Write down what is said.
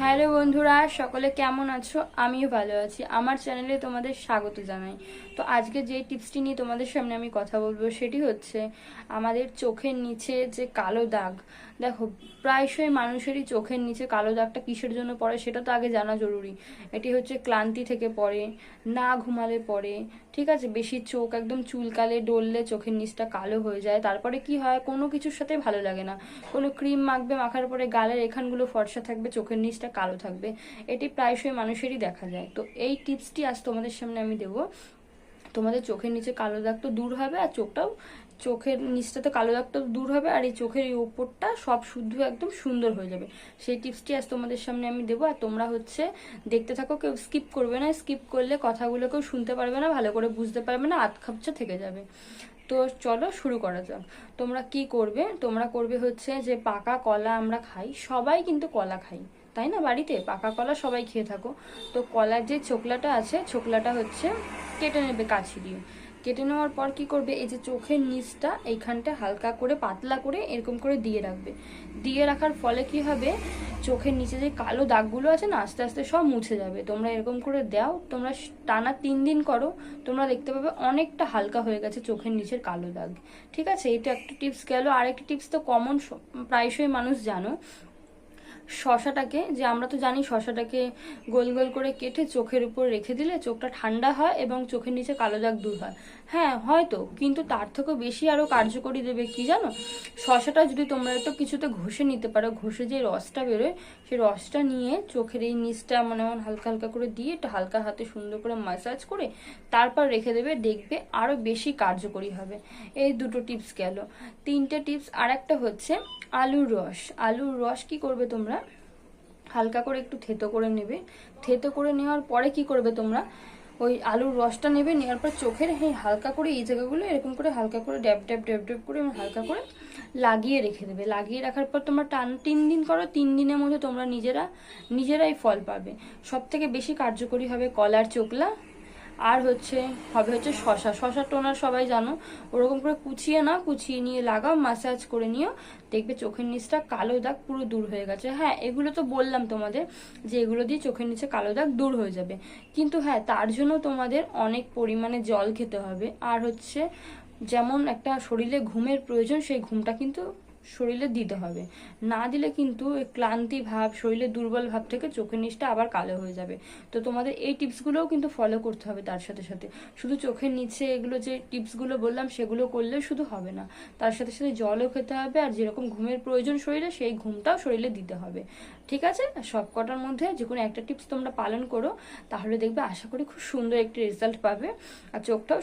Hello বন্ধুরা, সকলে কেমন আছো? আমিও ভালো আছি। আমার চ্যানেলে তোমাদের স্বাগত জানাই। তো আজকে যে টিপসটি নিয়ে তোমাদের সামনে আমি কথা বলব সেটি হচ্ছে, আমাদের চোখের নিচে যে কালো দাগ, দেখো, প্রায়শই মানুষেরই চোখের নিচে কালো দাগটা কিসের জন্য পড়ে সেটা তো আগে জানা জরুরি। এটি হচ্ছে ক্লান্তি থেকে পড়ে, না ঘুমালে পড়ে, ঠিক আছে? বেশি চোখ একদম চুলকালে, ডললে চোখের নিচটা কালো হয়ে যায়। তারপরে কি হয়? কোনো কিছুর সাথে ভালো লাগে না। কোনো ক্রিম মাখবে, মাখার পরে গালের এখানগুলো ফর্সা থাকবে, চোখের নিচটা কালো থাকবে। এটি প্রায়শই মানুষেরই দেখা যায়। তো এই টিপসটি আজ তোমাদের সামনে আমি দেবো। তোমাদের চোখের নিচে কালো দাগ তো দূর হবে আর চোখটাও, চোখের নিচটাতে কালো দাগটা দূর হবে আর এই চোখের এই ওপরটা সব শুদ্ধ একদম সুন্দর হয়ে যাবে। সেই টিপসটি আজ তোমাদের সামনে আমি দেবো। আর তোমরা হচ্ছে দেখতে থাকো, কেউ স্কিপ করবে না। স্কিপ করলে কথাগুলো কেউ শুনতে পারবে না, ভালো করে বুঝতে পারবে না, আধ খাপচা থেকে যাবে। তো চলো শুরু করা যাক। তোমরা কি করবে? তোমরা করবে হচ্ছে যে পাকা কলা আমরা খাই। সবাই কিন্তু কলা খাই। তাই না? বাড়িতে পাকা কলা সবাই খেয়ে থাকো। তো কলার যে ছোকলাটা আছে, ছোকলাটা হচ্ছে কেটে নেবে কাছি দিয়ে। কেটে নেওয়ার পর কি করবে? এই যে চোখের নিচটা এইখানটা হালকা করে, পাতলা করে এরকম করে দিয়ে রাখবে। দিয়ে রাখার ফলে কি হবে? চোখের নিচে যে কালো দাগগুলো আছে না, আস্তে আস্তে সব মুছে যাবে। তোমরা এরকম করে দাও, তোমরা টানা তিন দিন করো, তোমরা দেখতে পাবে অনেকটা হালকা হয়ে গেছে চোখের নিচের কালো দাগ। ঠিক আছে? এটা একটা টিপস গেল। আরেকটা টিপস তো কমন প্রায়শই মানুষ জানো। শশাটাকে, যে আমরা তো জানি শশাটাকে গোল গোল করে কেটে চোখের উপর রেখে দিলে চোখটা ঠান্ডা হয় এবং চোখের নিচে কালো দাগ দূর হয়। হ্যাঁ হয়তো, কিন্তু তার থেকেও বেশি আরও কার্যকরী দেবে কি জানো? শশাটা যদি তোমরা একটু কিছুতে ঘষে নিতে পারো, ঘষে যে রসটা বেরোয়, সেই রসটা নিয়ে চোখের এই নিচটা মনে মনে হালকা হালকা করে দিয়ে একটু হালকা হাতে সুন্দর করে মাসাজ করে তারপর রেখে দেবে, দেখবে আরও বেশি কার্যকরী হবে। এই দুটো টিপস গেল। তিনটে টিপস আর একটা হচ্ছে আলুর রস। আলুর রস কি করবে তোমরা? হালকা করে একটু থেতো করে নেবে। থেতো করে নেওয়ার পরে কি করবে তোমরা? ওই আলুর রসটা নেবে, নেওয়ার পর চোখের হ্যাঁ হালকা করে এই জায়গাগুলো এরকম করে হালকা করে ড্যাব ড্যাব ড্যাব ড্যাব করে হালকা করে লাগিয়ে রেখে দেবে। লাগিয়ে রাখার পর তোমরা টান, তিন দিন করো, তিন দিনের মধ্যে তোমরা নিজেরা, নিজেরাই ফল পাবে। সব থেকে বেশি কার্যকরী হবে কলার চোকলা। আর হচ্ছে, হবে হচ্ছে শশা। শশা টোনার সবাই জানো, ওরকম করে কুচিয়ে না, কুচিয়ে নিয়ে লাগাও মাসাজ করে নিও। দেখবে চোখের নিচটা কালো দাগ পুরো দূর হয়ে গেছে। হ্যাঁ এগুলো তো বললাম তোমাদের যে এগুলো দিয়ে চোখের নিচে কালো দাগ দূর হয়ে যাবে। কিন্তু হ্যাঁ তার জন্য তোমাদের অনেক পরিমাণে জল খেতে হবে। আর হচ্ছে, যেমন একটা শরীরে ঘুমের প্রয়োজন, সেই ঘুমটা কিন্তু শরীরে দিতে হবে। না দিলে কিন্তু ক্লান্তি ভাব শরীরে দুর্বল ভাব থেকে চোখের নিচটা আবার কালো হয়ে যাবে। তো তোমাদের এই টিপসগুলোও কিন্তু ফলো করতে হবে তার সাথে সাথে। শুধু চোখের নিচে এগুলো যে টিপসগুলো বললাম, সেগুলো করলে শুধু হবে না। তার সাথে সাথে জলও খেতে হবে আর যেরকম ঘুমের প্রয়োজন শরীরে, সেই ঘুমটাও শরীরে দিতে হবে। ঠিক আছে? সব কটার মধ্যে যে কোনো একটা টিপস তোমরা পালন করো, তাহলে দেখবে আশা করি খুব সুন্দর একটি রেজাল্ট পাবে। আর চোখটাও